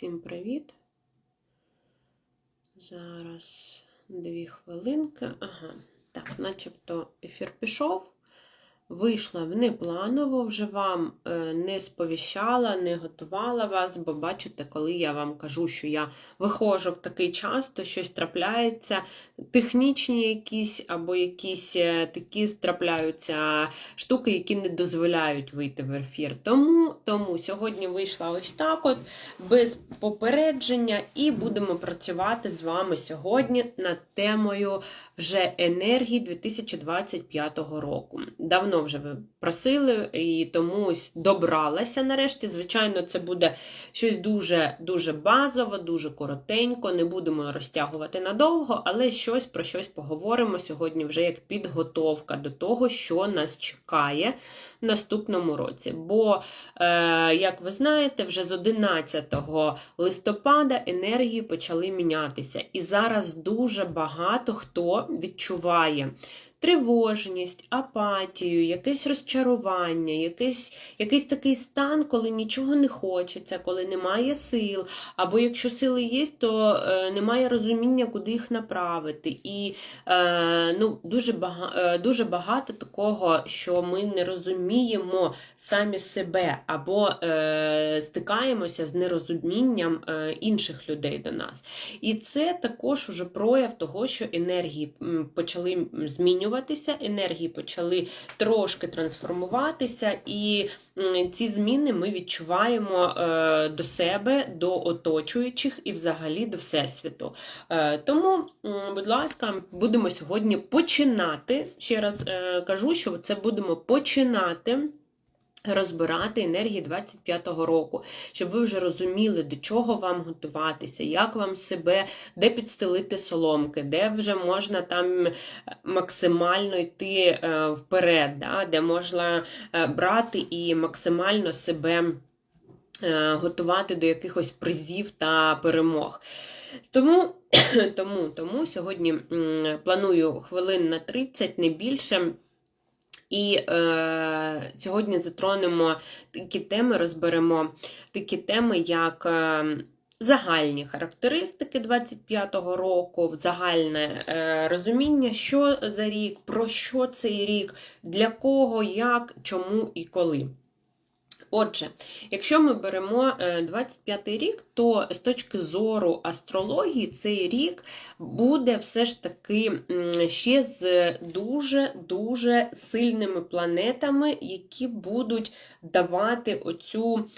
Всім привіт. Зараз дві хвилинки. Ага, так, начебто ефір пішов. Вийшла внепланово, вже вам е, не сповіщала, не готувала вас, бо бачите, коли я вам кажу, що я виходжу в такий час, то щось трапляється, технічні якісь або якісь е, такі трапляються штуки, які не дозволяють вийти в ефір. Тому, тому сьогодні вийшла ось так, от, без попередження, і будемо працювати з вами сьогодні над темою вже енергії 2025 року. Давно вже ви просили, і тому добралася нарешті. Звичайно, це буде щось дуже дуже базове, дуже коротенько. Не будемо розтягувати надовго, але щось про щось поговоримо сьогодні вже як підготовка до того, що нас чекає в наступному році. Бо, е, як ви знаєте, вже з 11 листопада енергії почали мінятися. І зараз дуже багато хто відчуває тривожність, апатію, якесь розчарування, якийсь, якийсь такий стан, коли нічого не хочеться, коли немає сил, або якщо сили є, то е, немає розуміння, куди їх направити. І е, ну, дуже, бага, е, дуже багато такого, що ми не розуміємо самі себе, або е, стикаємося з нерозумінням е, інших людей до нас. І це також уже прояв того, що енергії почали змінюватися змінюватися, енергії почали трошки трансформуватися, і ці зміни ми відчуваємо е, до себе, до оточуючих і взагалі до Всесвіту. Е, тому, будь ласка, будемо сьогодні починати. Ще раз е, кажу, що це будемо починати. Розбирати енергії 25-го року, щоб ви вже розуміли, до чого вам готуватися, як вам себе, де підстелити соломки, де вже можна там максимально йти е, вперед, да? де можна е, брати і максимально себе е, готувати до якихось призів та перемог. Тому, тому, тому сьогодні планую хвилин на 30, не більше. І е, сьогодні затронемо такі теми, розберемо такі теми, як е, загальні характеристики 25-го року, загальне е, розуміння, що за рік, про що цей рік, для кого, як, чому і коли. Отже, якщо ми беремо 25-й е, рік, то з точки зору астрології цей рік буде все ж таки ще з дуже-дуже сильними планетами, які будуть давати оцю.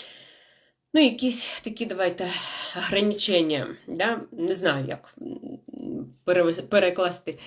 Ну, якісь такі, давайте, ограничення, да? не знаю, як перекласти.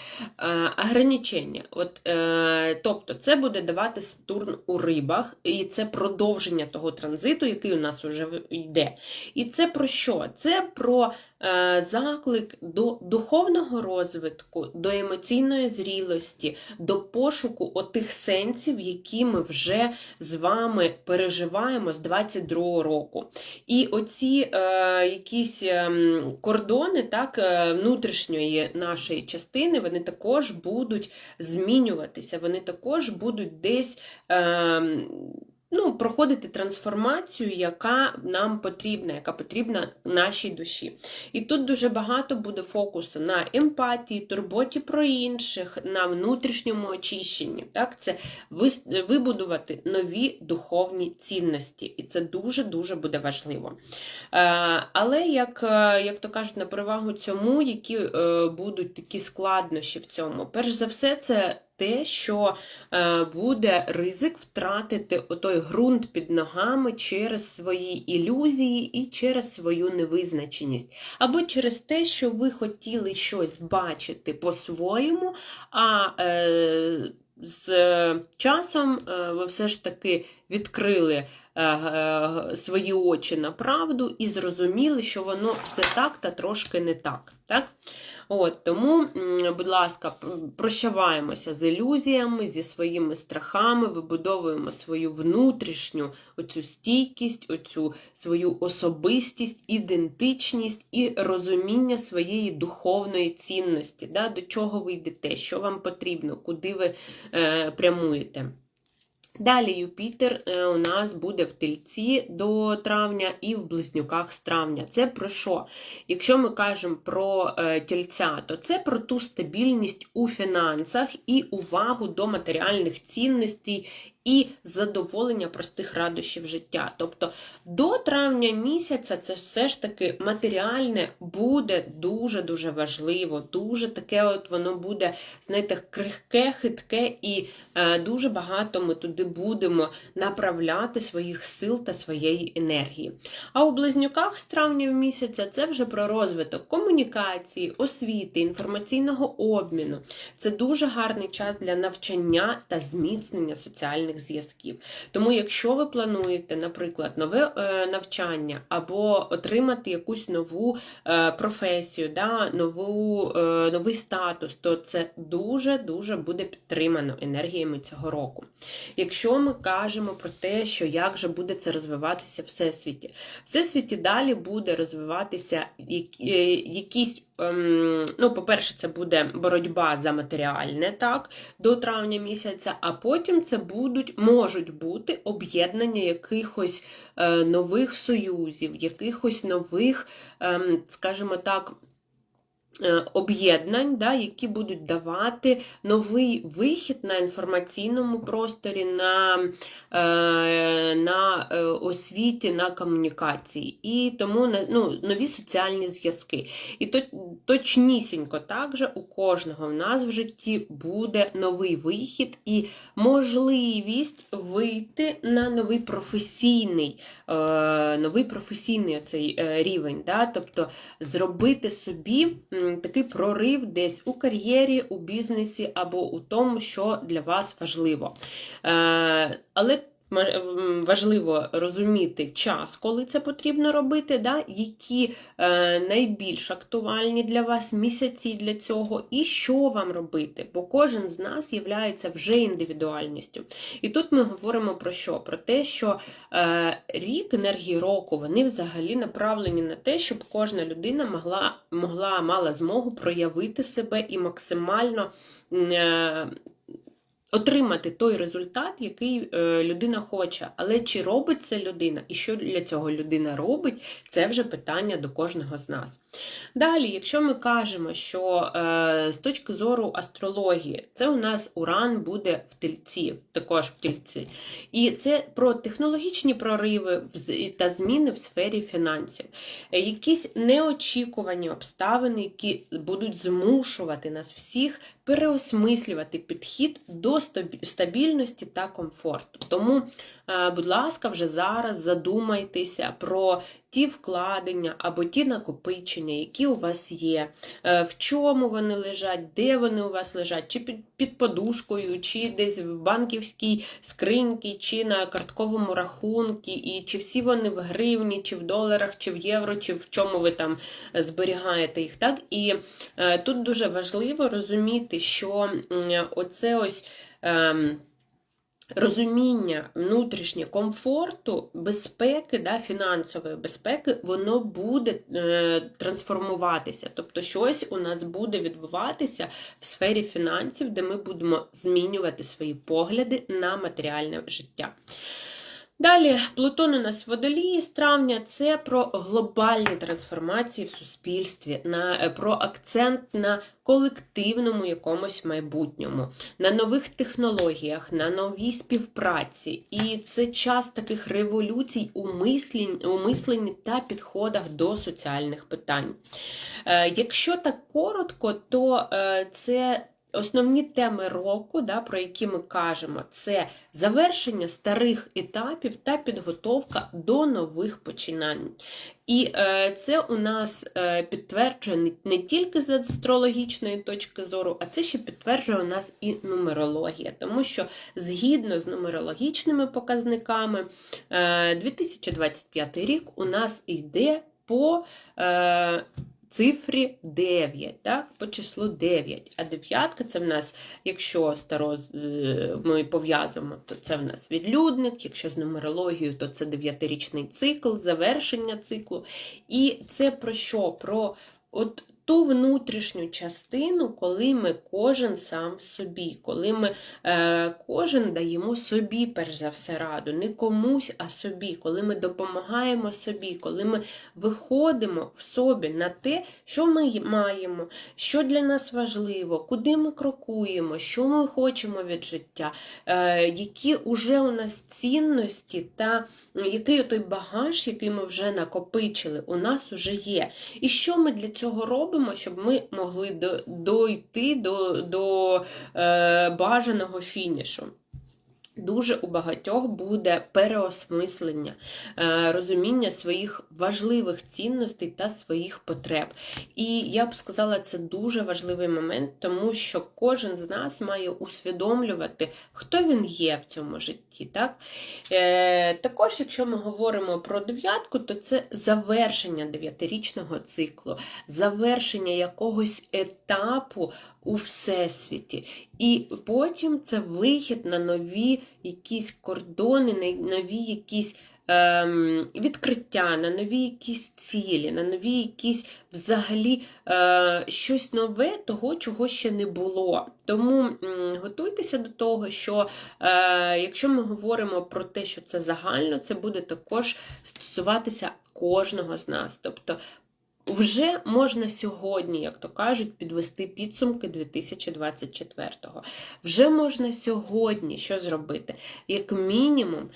Ограничення. От, е, Тобто, це буде давати Сатурн у рибах, і це продовження того транзиту, який у нас вже йде. І це про що? Це про е, заклик до духовного розвитку, до емоційної зрілості, до пошуку отих сенсів, які ми вже з вами переживаємо з 22 року. І оці е, якісь ем, кордони так, е, внутрішньої нашої частини, вони також будуть змінюватися, вони також будуть десь. Е, ну, проходити трансформацію, яка нам потрібна, яка потрібна нашій душі. І тут дуже багато буде фокусу на емпатії, турботі про інших, на внутрішньому очищенні. Так? Це вибудувати нові духовні цінності. І це дуже-дуже буде важливо. Е, але, як е, як то кажуть, на перевагу цьому, які е, будуть такі складнощі в цьому, перш за все, це те, що е, буде ризик втратити той ґрунт під ногами через свої ілюзії і через свою невизначеність. Або через те, що ви хотіли щось бачити по-своєму, а е, з часом е, ви все ж таки відкрили свої очі на правду і зрозуміли, що воно все так та трошки не так. так? От, Тому, будь ласка, прощаваємося з ілюзіями, зі своїми страхами, вибудовуємо свою внутрішню оцю стійкість, оцю свою особистість, ідентичність і розуміння своєї духовної цінності, да, до чого ви йдете, що вам потрібно, куди ви е, прямуєте. Далі Юпітер е, у нас буде в тельці до травня і в близнюках з травня. Це про що? Якщо ми кажемо про тільця, то це про ту стабільність у фінансах і увагу до матеріальних цінностей і задоволення простих радощів життя. Тобто до травня місяця це все ж таки матеріальне буде дуже-дуже важливо, дуже таке от воно буде, знаєте, крихке, хитке, і е, дуже багато ми туди будемо направляти своїх сил та своєї енергії. А у близнюках з травня місяця це вже про розвиток комунікації, освіти, інформаційного обміну. Це дуже гарний час для навчання та зміцнення соціальних зв'язків. Тому, якщо ви плануєте, наприклад, нове е, навчання або отримати якусь нову е, професію, да, нову, е, новий статус, то це дуже-дуже буде підтримано енергіями цього року. Якщо ми кажемо про те, що як же буде це розвиватися всесвіті, всесвіті далі буде розвиватися якісь ну, по-перше, це буде боротьба за матеріальне так, до травня місяця, а потім це будуть, можуть бути об'єднання якихось е, нових союзів, якихось нових, е, скажімо так, об'єднань, да, які будуть давати новий вихід на інформаційному просторі, на е, на е, освіті, на комунікації. І тому ну, нові соціальні зв'язки. І точнісінько так же у кожного в нас в житті буде новий вихід і можливість вийти на новий професійний новий професійний оцей рівень. Да? Тобто зробити собі такий прорив десь у кар'єрі, у бізнесі або у тому, що для вас важливо. Е, але важливо розуміти час, коли це потрібно робити, да? які е, найбільш актуальні для вас місяці для цього, і що вам робити, бо кожен з нас є вже індивідуальністю. І тут ми говоримо про що? Про те, що е, рік енергії року вони взагалі направлені на те, щоб кожна людина могла, могла мала змогу проявити себе і максимально. Е, отримати той результат, який е, людина хоче. Але чи робить це людина, і що для цього людина робить, це вже питання до кожного з нас. Далі, якщо ми кажемо, що е, з точки зору астрології, це у нас уран буде в тельці, також в тельці. І це про технологічні прориви та зміни в сфері фінансів. Е, якісь неочікувані обставини, які будуть змушувати нас всіх переосмислювати підхід до стабільності та комфорту. Тому, будь ласка, вже зараз задумайтеся про ті вкладення або ті накопичення, які у вас є, е, в чому вони лежать, де вони у вас лежать, чи під, подушкою, чи десь в банківській скриньці, чи на картковому рахунку, і чи всі вони в гривні, чи в доларах, чи в євро, чи в чому ви там зберігаєте їх. так? І е, тут дуже важливо розуміти, що оце ось. Розуміння внутрішнє комфорту, безпеки, да, фінансової безпеки, воно буде е, трансформуватися. Тобто, щось у нас буде відбуватися в сфері фінансів, де ми будемо змінювати свої погляди на матеріальне життя. Далі, Плутон у нас водолії з травня це про глобальні трансформації в суспільстві, на, е, про акцент на колективному якомусь майбутньому, на нових технологіях, на новій співпраці. І це час таких революцій у мисленні, у мисленні та підходах до соціальних питань. Е, якщо так коротко, то е, це Основні теми року, да, про які ми кажемо, це завершення старих етапів та підготовка до нових починань. І е, це у нас е, підтверджує не, тільки з астрологічної точки зору, а це ще підтверджує у нас і нумерологія, тому що згідно з нумерологічними показниками, е, 2025 рік у нас йде по. Е, цифрі 9, так, по числу 9. А дев'ятка це в нас, якщо старо ми пов'язуємо, то це в нас відлюдник, якщо з нумерологією, то це дев'ятирічний цикл, завершення циклу. І це про що? Про от ту внутрішню частину, коли ми кожен сам собі, коли ми е, кожен даємо собі, перш за все, раду, не комусь, а собі, коли ми допомагаємо собі, коли ми виходимо в собі на те, що ми маємо, що для нас важливо, куди ми крокуємо, що ми хочемо від життя, е, які вже у нас цінності та який той багаж, який ми вже накопичили, у нас уже є. І що ми для цього робимо, щоб ми могли до, дойти до, до е, бажаного фінішу? Дуже у багатьох буде переосмислення, е, розуміння своїх важливих цінностей та своїх потреб. І я б сказала, це дуже важливий момент, тому що кожен з нас має усвідомлювати, хто він є в цьому житті. Так? Е, Також, якщо ми говоримо про дев'ятку, то це завершення дев'ятирічного циклу, завершення якогось етапу у всесвіті. І потім це вихід на нові якісь кордони, на нові якісь ем, відкриття, на нові якісь цілі, на нові якісь взагалі е, щось нове, того, чого ще не було. Тому м, готуйтеся до того, що е, якщо ми говоримо про те, що це загально, це буде також стосуватися кожного з нас. Тобто вже можна сьогодні, як то кажуть, підвести підсумки 2024-го. Вже можна сьогодні що зробити? Як мінімум,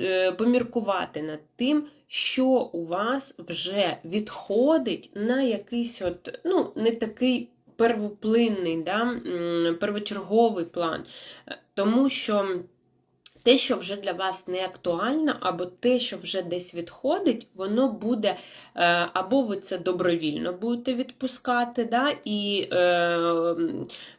е, поміркувати над тим, що у вас вже відходить на якийсь от, ну, не такий первоплинний, да, первочерговий план. Тому що. Те, що вже для вас не актуально, або те, що вже десь відходить, воно буде, е, або ви це добровільно будете відпускати, да, і е,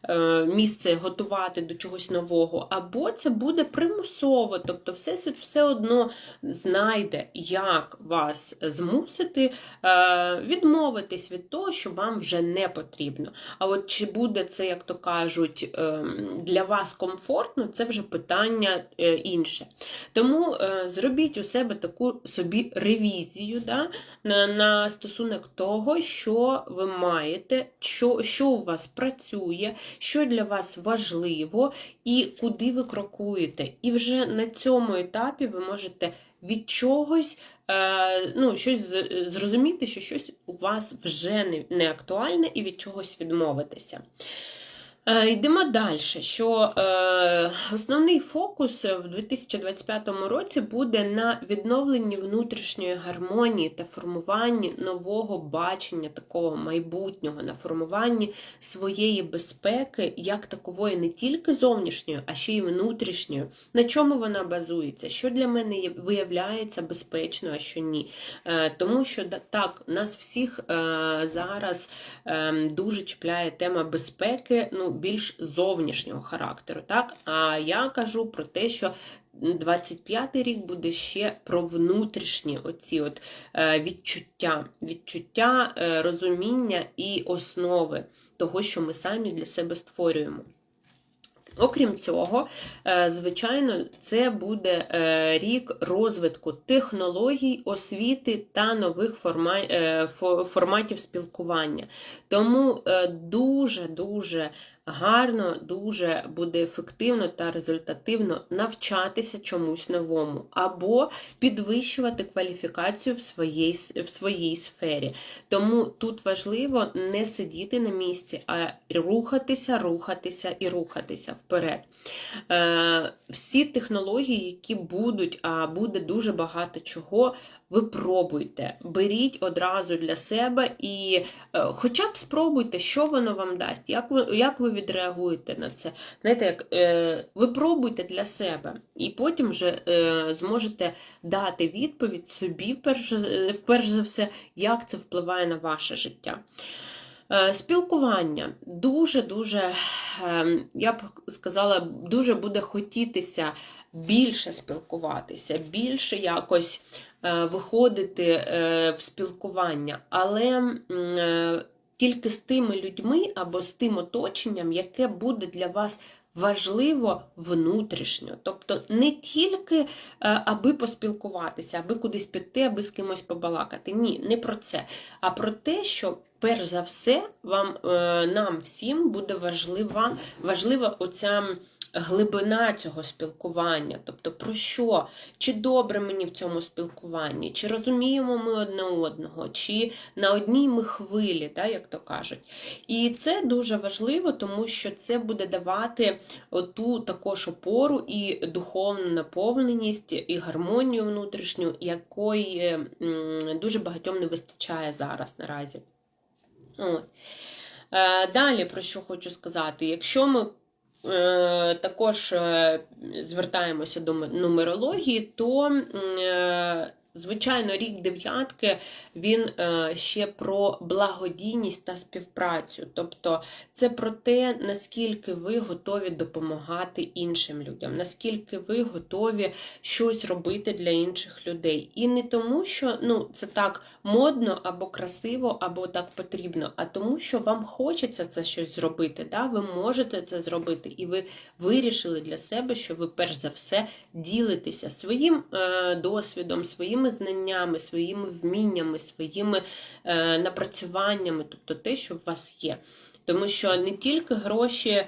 е, місце готувати до чогось нового, або це буде примусово, тобто все все одно знайде, як вас змусити е, відмовитись від того, що вам вже не потрібно. А от чи буде це, як то кажуть, е, для вас комфортно, це вже питання. Е, інше. Тому е, зробіть у себе таку собі ревізію да, на на стосунок того, що ви маєте, що, що у вас працює, що для вас важливо і куди ви крокуєте. І вже на цьому етапі ви можете від чогось е, ну, щось зрозуміти, що щось у вас вже не, не актуальне, і від чогось відмовитися. Е, йдемо далі. Що е, Основний фокус в 2025 році буде на відновленні внутрішньої гармонії та формуванні нового бачення такого майбутнього, на формуванні своєї безпеки, як такової, не тільки зовнішньої, а ще й внутрішньої. На чому вона базується? Що для мене виявляється безпечно, а що ні. Е, Тому що так, нас всіх е, зараз е, дуже чіпляє тема безпеки. ну, більш зовнішнього характеру. Так? А я кажу про те, що 25-й рік буде ще про внутрішні оці от е, відчуття, відчуття, е, розуміння і основи того, що ми самі для себе створюємо. Окрім цього, е, звичайно, це буде рік розвитку технологій, освіти та нових форматів спілкування. Тому дуже-дуже гарно, дуже буде ефективно та результативно навчатися чомусь новому, або підвищувати кваліфікацію в своїй, в своїй сфері. Тому тут важливо не сидіти на місці, а рухатися, рухатися і рухатися вперед. Е, Всі технології, які будуть, а буде дуже багато чого, випробуйте, беріть одразу для себе і е, хоча б спробуйте, що воно вам дасть, як ви як ви відреагуєте на це. Знаєте, як е, ви пробуйте для себе, і потім вже е, зможете дати відповідь собі, вперше, вперше за все, як це впливає на ваше життя. Е, спілкування дуже-дуже, ем, я б сказала, дуже буде хотітися більше спілкуватися, більше якось е, виходити е, в спілкування, але тільки з тими людьми або з тим оточенням, яке буде для вас важливо внутрішньо. Тобто не тільки е, аби поспілкуватися, аби кудись піти, аби з кимось побалакати. Ні, не про це. А про те, що перш за все вам, е, нам всім буде важлива, важлива оця глибина цього спілкування. Тобто, про що? Чи добре мені в цьому спілкуванні, чи розуміємо ми одне одного, чи на одній ми хвилі, да, як то кажуть. І це дуже важливо, тому що це буде давати ту також опору і духовну наповненість, і гармонію внутрішню, якої дуже багатьом не вистачає зараз наразі. Е, далі, про що хочу сказати, якщо ми е, також е, звертаємося до нумерології, то Звичайно, рік дев'ятки він е, ще про благодійність та співпрацю. Тобто це про те, наскільки ви готові допомагати іншим людям, наскільки ви готові щось робити для інших людей. І не тому, що ну, це так модно або красиво, або так потрібно, а тому, що вам хочеться це щось зробити. Да? Ви можете це зробити, і ви вирішили для себе, що ви перш за все ділитеся своїм е, досвідом, своїм своїми знаннями, своїми вміннями, своїми е, напрацюваннями, тобто те, що у вас є. Тому що не тільки гроші е,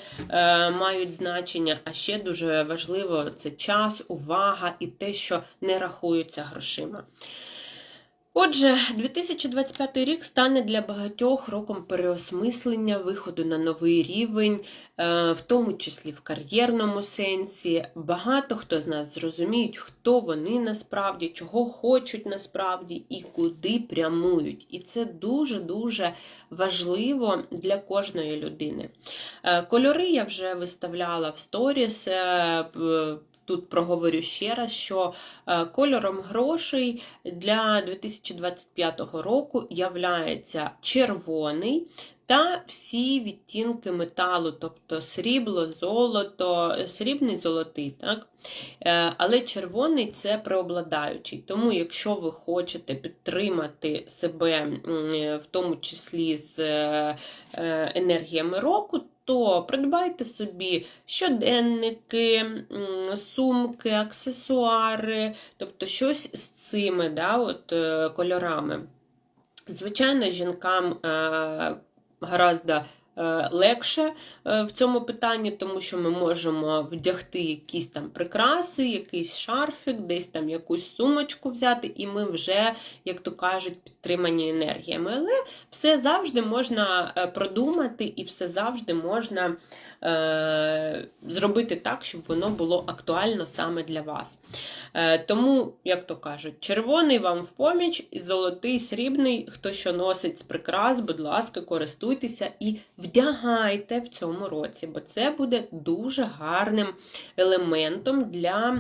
мають значення, а ще дуже важливо це час, увага і те, що не рахується грошима. Отже, 2025 рік стане для багатьох роком переосмислення, виходу на новий рівень, е, в тому числі в кар'єрному сенсі. Багато хто з нас зрозуміють, хто вони насправді, чого хочуть насправді і куди прямують. І це дуже-дуже важливо для кожної людини. Е, кольори я вже виставляла в сторіс. Е, тут проговорю ще раз, що е, кольором грошей для 2025 року являється червоний. Та всі відтінки металу, тобто срібло, золото, срібний золотий, так? Е, але червоний це преобладаючий. Тому, якщо ви хочете підтримати себе, в тому числі з е, енергіями року, то придбайте собі щоденники, сумки, аксесуари, тобто щось з цими да, от, е, кольорами. Звичайно, жінкам е, гораздо Е, легше е, в цьому питанні, тому що ми можемо вдягти якісь там прикраси, якийсь шарфік, десь там якусь сумочку взяти, і ми вже, як то кажуть, підтримані енергіями. Але все завжди можна е, продумати і все завжди можна е, зробити так, щоб воно було актуально саме для вас. Е, Тому, як то кажуть, червоний вам в поміч, і золотий, срібний, хто що носить з прикрас, будь ласка, користуйтеся і вдягайте в цьому році, бо це буде дуже гарним елементом для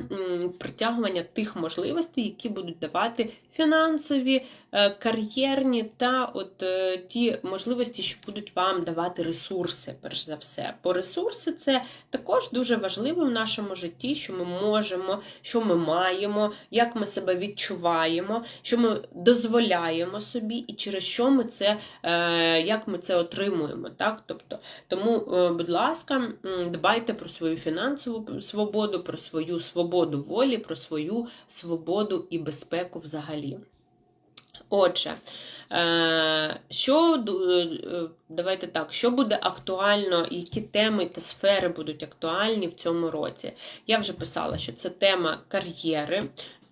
притягування тих можливостей, які будуть давати фінансові, е, кар'єрні та от е, ті можливості, що будуть вам давати ресурси, перш за все. Бо ресурси це також дуже важливо в нашому житті, що ми можемо, що ми маємо, як ми себе відчуваємо, що ми дозволяємо собі, і через що ми це, е, як ми це отримуємо. Так? Тобто, Тому, будь ласка, дбайте про свою фінансову свободу, про свою свободу волі, про свою свободу і безпеку взагалі взагалі. Отже, е, що е, давайте так, що буде актуально, які теми та сфери будуть актуальні в цьому році? Я вже писала, що це тема кар'єри,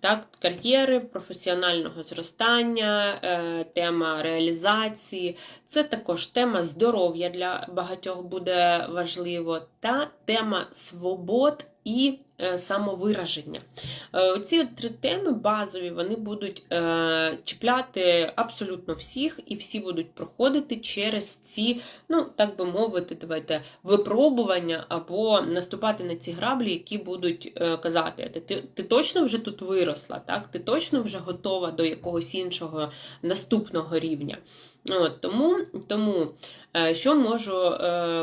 так, кар'єри, професіонального зростання, е, тема реалізації, це також тема здоров'я для багатьох буде важливо, та тема свобод і самовираження. Е, Ці три теми базові вони будуть е, чіпляти абсолютно всіх, і всі будуть проходити через ці, ну, так би мовити, давайте, випробування або наступати на ці граблі, які будуть казати, ти, ти точно вже тут виросла, так? ти точно вже готова до якогось іншого наступного рівня. От, Тому, тому що можу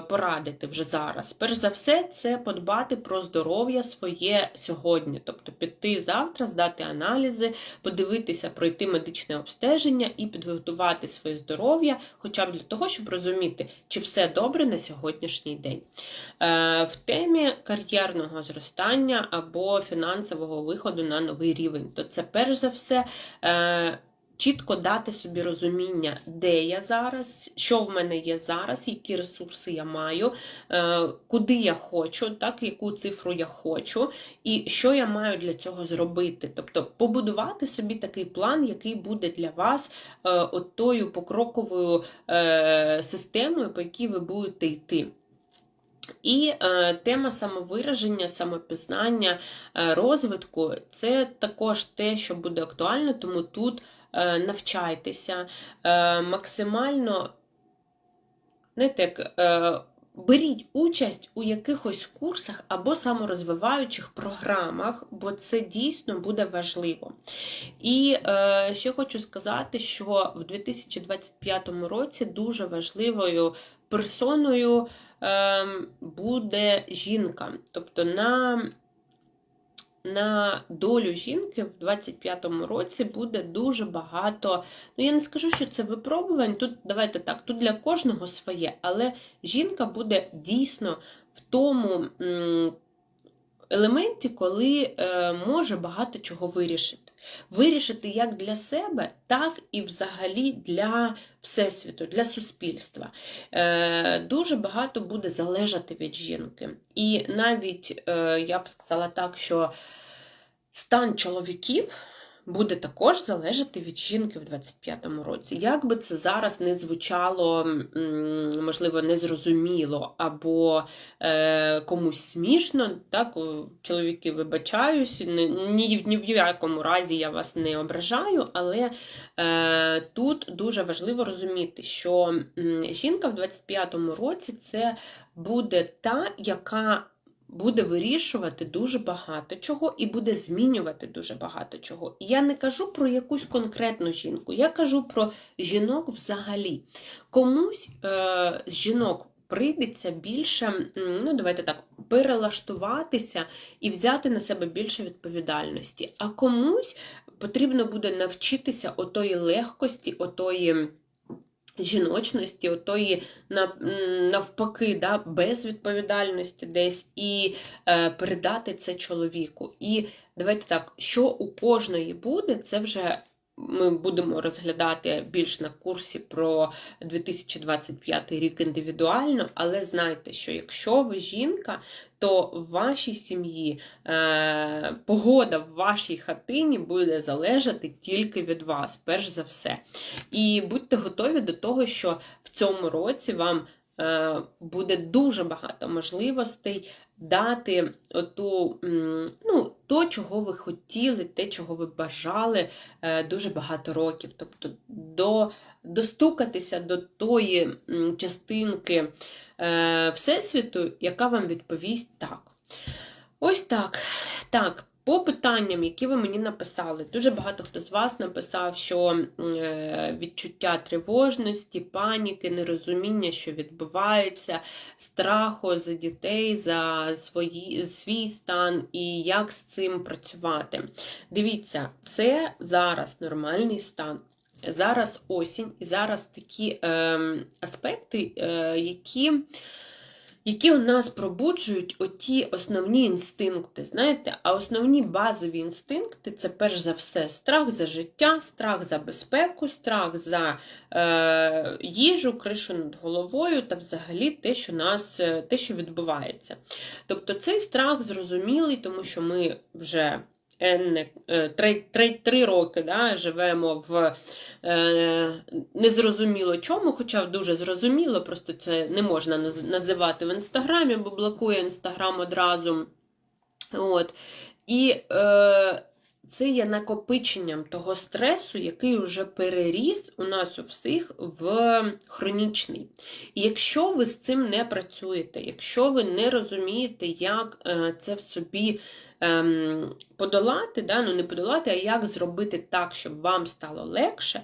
порадити вже зараз? Перш за все, це подбати про здоров'я своє своє сьогодні. Тобто піти завтра, здати аналізи, подивитися, пройти медичне обстеження і підготувати своє здоров'я, хоча б для того, щоб розуміти, чи все добре на сьогоднішній день. Е, В темі кар'єрного зростання або фінансового виходу на новий рівень, то це перш за все. Чітко дати собі розуміння, де я зараз, що в мене є зараз, які ресурси я маю, е, куди я хочу, так, яку цифру я хочу, і що я маю для цього зробити. Тобто побудувати собі такий план, який буде для вас е, от тою покроковою е, системою, по якій ви будете йти. І е, тема самовираження, самопізнання, е, розвитку це також те, що буде актуально, тому тут навчайтеся е, максимально знаєте, як, е, беріть участь у якихось курсах або саморозвиваючих програмах, бо це дійсно буде важливо. І е, ще хочу сказати, що в 2025 році дуже важливою персоною е, буде жінка. Тобто на на долю жінки в 25-му році буде дуже багато. Ну, я не скажу, що це випробувань. Тут давайте так, тут для кожного своє, але жінка буде дійсно в тому елементі, коли е, може багато чого вирішити. Вирішити як для себе, так і взагалі для всесвіту, для суспільства. Е, Дуже багато буде залежати від жінки. І навіть е, я б сказала так, що стан чоловіків буде також залежати від жінки в 25-му році. Як би це зараз не звучало, можливо, незрозуміло або е, комусь смішно, так, чоловіки вибачаюсь, ні, ні в якому разі я вас не ображаю, але е, тут дуже важливо розуміти, що жінка в 25-му році це буде та, яка буде вирішувати дуже багато чого і буде змінювати дуже багато чого. Я не кажу про якусь конкретну жінку, я кажу про жінок взагалі. Комусь е, з жінок прийдеться більше, ну давайте так, перелаштуватися і взяти на себе більше відповідальності. А комусь потрібно буде навчитися отої легкості, отої жіночності, отої навпаки, да, безвідповідальності десь, і е, передати це чоловіку. І давайте так, що у кожної буде, це вже ми будемо розглядати більш на курсі про 2025 рік індивідуально, але знайте, що якщо ви жінка, то в вашій сім'ї е, погода в вашій хатині буде залежати тільки від вас, перш за все. І будьте готові до того, що в цьому році вам Е, буде дуже багато можливостей дати оту, ну, то, чого ви хотіли, те, чого ви бажали е, дуже багато років. Тобто до, достукатися до тої частинки е, Всесвіту, яка вам відповість так. Ось так. Так, по питанням, які ви мені написали, дуже багато хто з вас написав, що е, відчуття тривожності, паніки, нерозуміння, що відбувається, страху за дітей, за свої, свій стан і як з цим працювати. Дивіться, це зараз нормальний стан. Зараз осінь, і зараз такі е, аспекти, е, які які у нас пробуджують оті основні інстинкти. знаєте, А основні базові інстинкти це перш за все страх за життя, страх за безпеку, страх за е, їжу, кришу над головою та взагалі те, що нас, е, те, що відбувається. Тобто цей страх зрозумілий, тому що ми вже три, три, три роки да, живемо в е, незрозуміло чому, хоча дуже зрозуміло, просто це не можна називати в інстаграмі, бо блокує інстаграм одразу. От. І е, це є накопиченням того стресу, який вже переріс у нас у всіх в хронічний. І якщо ви з цим не працюєте, якщо ви не розумієте, як е, це в собі ем, подолати, да, ну не подолати, а як зробити так, щоб вам стало легше,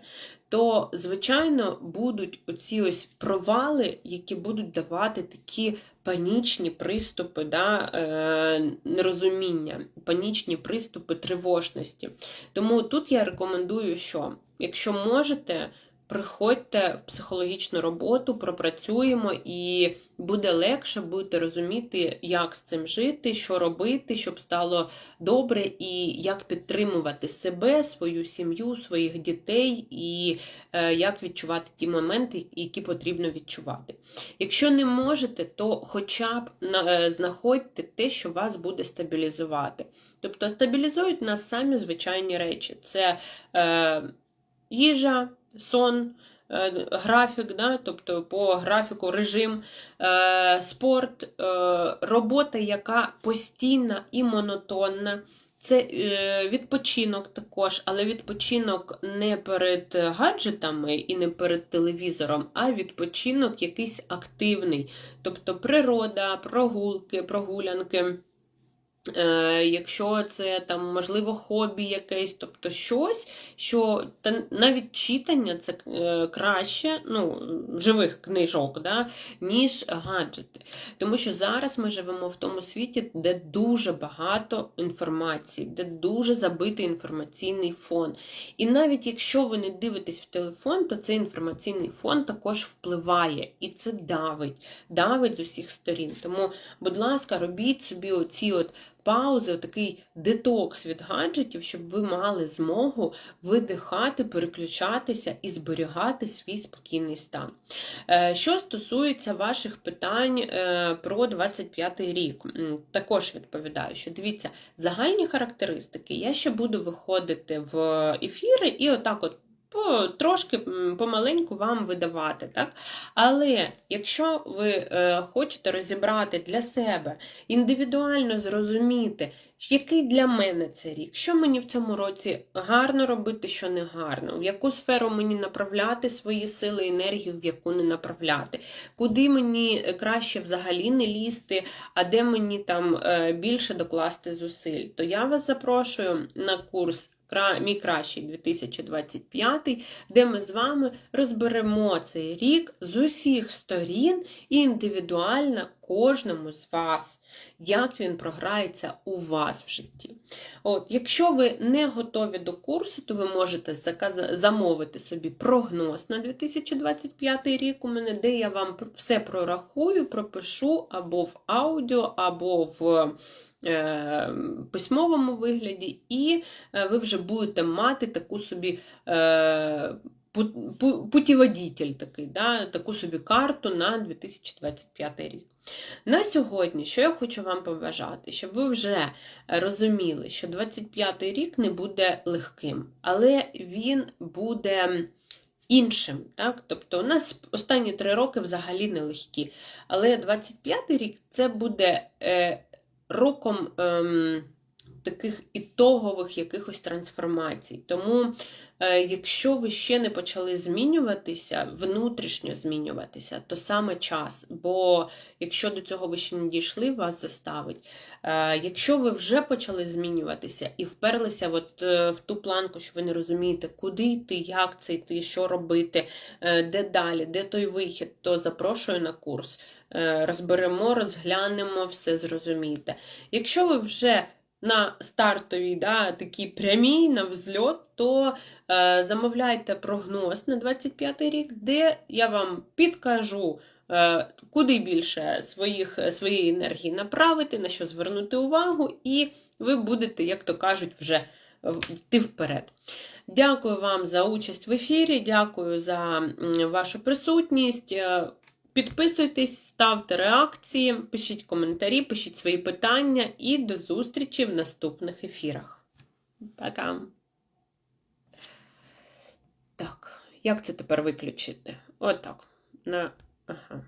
то, звичайно, будуть оці ось провали, які будуть давати такі панічні приступи да, е, нерозуміння, панічні приступи тривожності. Тому тут я рекомендую, що якщо можете. Приходьте в психологічну роботу, пропрацюємо, і буде легше, будете розуміти, як з цим жити, що робити, щоб стало добре, і як підтримувати себе, свою сім'ю, своїх дітей, і е, як відчувати ті моменти, які потрібно відчувати. Якщо не можете, то хоча б е, знаходьте те, що вас буде стабілізувати. Тобто стабілізують нас самі звичайні речі: це е, їжа сон, е, графік, да, тобто по графіку режим, е, спорт, е, робота, яка постійна і монотонна. Це відпочинок також, але відпочинок не перед гаджетами і не перед телевізором, а відпочинок якийсь активний, тобто природа, прогулки, прогулянки. Е, якщо це там, можливо, хобі якесь, тобто щось, що та навіть читання це е, краще ну, живих книжок, да, ніж гаджети. Тому що зараз ми живемо в тому світі, де дуже багато інформації, де дуже забитий інформаційний фон. І навіть якщо ви не дивитесь в телефон, то цей інформаційний фон також впливає і це давить, давить з усіх сторін. Тому, будь ласка, робіть собі оці от паузи, такий детокс від гаджетів, щоб ви мали змогу видихати, переключатися і зберігати свій спокійний стан. Е, що стосується ваших питань е, про 25 й рік, також відповідаю, що дивіться, загальні характеристики, я ще буду виходити в ефіри і отак от по, трошки помаленьку вам видавати. Так? Але якщо ви е, хочете розібрати для себе, індивідуально зрозуміти, який для мене це рік, що мені в цьому році гарно робити, що не гарно, в яку сферу мені направляти свої сили, енергію, в яку не направляти, куди мені краще взагалі не лізти, а де мені там е, більше докласти зусиль, то я вас запрошую на курс мій кращий 2025, де ми з вами розберемо цей рік з усіх сторін і індивідуально кожному з вас, як він програється у вас в житті. От, Якщо ви не готові до курсу, то ви можете замовити собі прогноз на 2025 рік у мене, де я вам все прорахую, пропишу або в аудіо, або в е, письмовому вигляді, і е, ви вже будете мати таку собі. Е, путіводитель такий, да, таку собі карту на 2025 рік. На сьогодні, що я хочу вам побажати, щоб ви вже розуміли, що 25-й рік не буде легким, але він буде іншим. Так? Тобто, у нас останні три роки взагалі не легкі. Але 25-й рік це буде е, роком. Е, Таких ітогових якихось трансформацій. Тому Е, якщо ви ще не почали змінюватися, внутрішньо змінюватися, то саме час. Бо якщо до цього ви ще не дійшли, вас заставить. Е, якщо ви вже почали змінюватися і вперлися от е, в ту планку, що ви не розумієте, куди йти, як це йти, що робити, де далі, де той вихід, то запрошую на курс. Розберемо, розглянемо, все зрозумієте. Якщо ви вже на стартовій да, такій прямій на взльот, то е, замовляйте прогноз на 25 рік, де я вам підкажу, е, куди більше своїх, своєї енергії направити, на що звернути увагу, і ви будете, як то кажуть, вже йти вперед. Дякую вам за участь в ефірі, дякую за вашу присутність. Підписуйтесь, ставте реакції, пишіть коментарі, пишіть свої питання і до зустрічі в наступних ефірах. Пока! Так, як це тепер виключити? Отак. На... Ага.